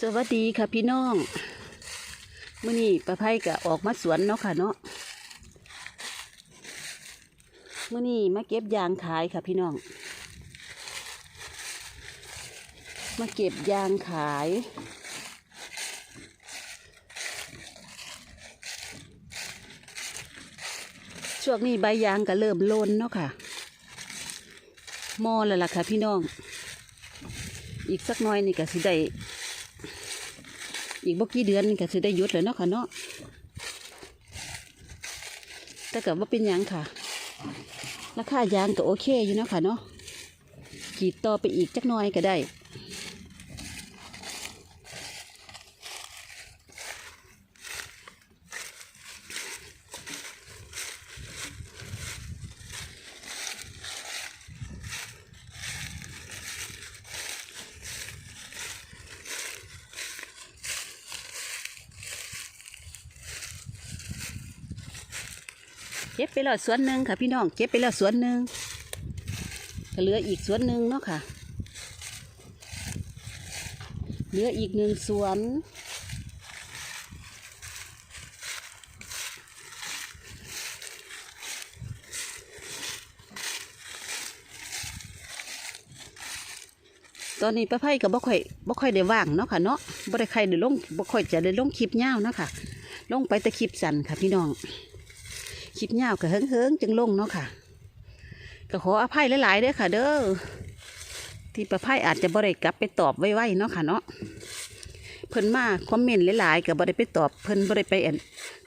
สวัสดีค่ะพี่น้องเมื่อนี้ประไพก็ออกมาสวนเนาะค่ะเนาะเมื่อนี้มาเก็บยางขายค่ะพี่น้อง มาเก็บยางขาย ช่วงนี้ใบยางก็เริ่มโลนเนาะค่ะ มอแล้วล่ะค่ะพี่น้อง อีกสักน้อยนี่ก็สิได้ อีกบ่กี่เดือนก็คือได้ยุดแล้วเนาะค่ะเนาะแต่ก็ว่าเป็นยังค่ะ ราคายางก็โอเคอยู่เนาะค่ะเนาะกีดต่อไปอีกจักหน้อยก็ได้ เก็บไปแล้วสวนหนึ่งค่ะ พี่น้องเก็บไปแล้วสวนหนึ่งก็เหลืออีกสวนหนึ่งเนาะค่ะ เหลืออีกหนึ่งสวน ตอนนี้ป้าไพ่ก็บ่ค่อยบ่ค่อยได้ว่างเนาะค่ะเนาะบ่ได้ใครได้ลงบ่ค่อยจะได้ลงคลิปยาวเนาะค่ะ ลงไปแต่คลิปสั้นค่ะพี่น้อง คลิปยาวก็เฮิงเฮิงๆจึงลงเนาะค่ะก็ขออภัยหลายๆเด้อค่ะ เด้อที่ประภัยอาจจะบ่ได้กลับไปตอบไว้ๆเนาะค่ะเนาะเพิ่นมาคอมเมนต์หลายๆก็บ่ได้ไปตอบเพิ่นบ่ได้ไป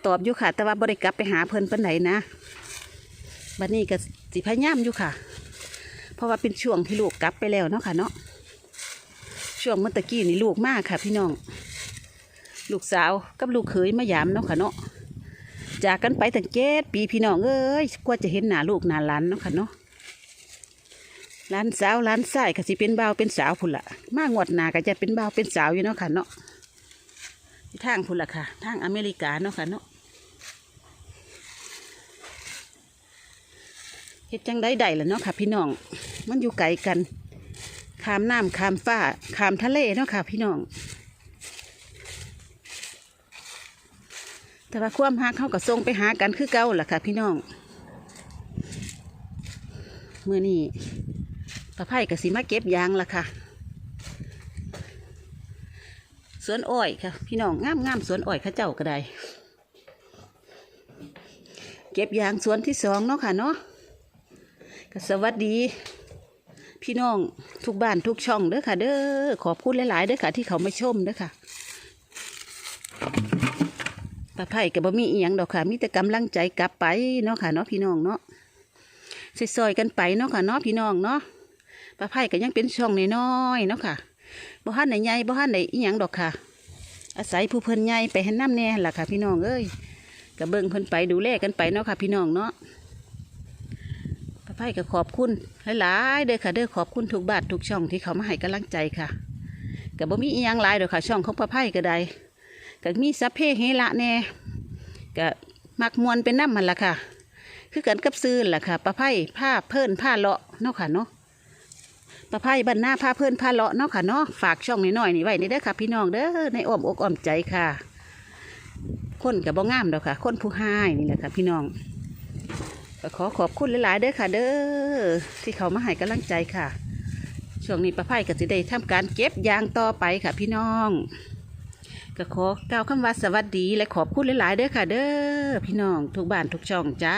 ตอบอยู่ค่ะ แต่ว่าบ่ได้กลับไปหาเพิ่นปานไหนนะบัดนี้ก็สิพยายามอยู่ค่ะ เพราะว่าเป็นช่วงที่ลูกกลับไปแล้วเนาะค่ะเนาะช่วงเมื่อตะกี้นี่ลูกมากค่ะ พี่น้อง ลูกสาวกับลูกเขยมายามเนาะค่ะเนาะ จากกันไปตั้งเจ็ดปีพี่น้องเอ้ยกว่าจะเห็นหน้าลูกหน้าหลานเนาะค่ะเนาะหลานสาวหลานชายก็สิเป็นบ่าวเป็นสาวพุ่นละมางวดหน้าก็จะเป็นบ่าวเป็นสาวอยู่เนาะค่ะเนาะทางพุ่นละค่ะ ทางอเมริกาเนาะค่ะเนาะเฮ็ดจังได้ได้ล่ะเนาะค่ะ พี่น้อง มันอยู่ไกลกันข้ามน้ำข้ามฟ้าข้ามทะเลเนาะค่ะ พี่น้อง แต่ว่าความหักเขาก็ส่งไปหากันคือเก่าล่ะค่ะ พี่น้องเมื่อนี้ป้าไผ่กับสีมาเก็บยางล่ะค่ะสวนอ้อยค่ะ พี่น้องงามงามๆสวนอ้อยข้าเจ้าก็ได้เก็บยางสวนที่สองเนาะค่ะเนาะก็สวัสดี พี่น้องทุกบ้านทุกช่องเด้อค่ะ เด้อขอบคุณหลาย ๆ เด้อค่ะ ที่เขามาชมเด้อค่ะ ป้าไผ่ก็บ่มีอีหยังดอกค่ะ มีแต่กำลังใจกลับไปเนาะค่ะเนาะพี่น้องเนาะซอยๆกันไปเนาะค่ะเนาะพี่น้องเนาะป้าไผ่ก็ยังเป็นช่องน้อยๆเนาะค่ะบ่ฮั่นไหนใหญ่บ่ฮั่นไหนอีหยังดอกค่ะ อาศัยผู้เพิ่นใหญ่ไปให้น้ำแน่ล่ะค่ะ พี่น้องเอ้ยก็เบิ่งเพิ่นไปดูแลกันไปเนาะค่ะ พี่น้องเนาะป้าไผ่ก็ขอบคุณหลายๆเด้อค่ะเด้อขอบคุณทุกบาททุกช่องที่เขามาให้กำลังใจค่ะก็บ่มีอีหยังหลายดอกค่ะ ช่องของป้าไผ่ก็ได้ ก็มีสัพเพเฮละแน่ก็มักมวนเป็นน้ำมันละค่ะ คือกันกับซื้อล่ะค่ะปลาไผ่ผ้าเพิ่นผ้าเลาะเนาะค่ะเนาะปลาไผ่บ้านหน้าผ้าเพิ่นผ้าเลาะเนาะค่ะเนาะฝากช่องน้อยๆนี่ไว้นี่เด้อค่ะ พี่น้องเด้อในอ้อมอกอ้อมใจค่ะ คนกับบ่งามดอกค่ะ คนผู้ให้นี่แหละค่ะ พี่น้องก็ขอขอบคุณหลายๆเด้อค่ะ เด้อที่เขามาให้กำลังใจค่ะช่วงนี้ปลาไผ่ก็สิได้ทำการเก็บยางต่อไปค่ะ พี่น้อง ก็ขอกล่าวคำว่าสวัสดีและขอบคุณหลาย ๆ เด้อค่ะ เด้อพี่น้องทุกบ้านทุกช่องจ้า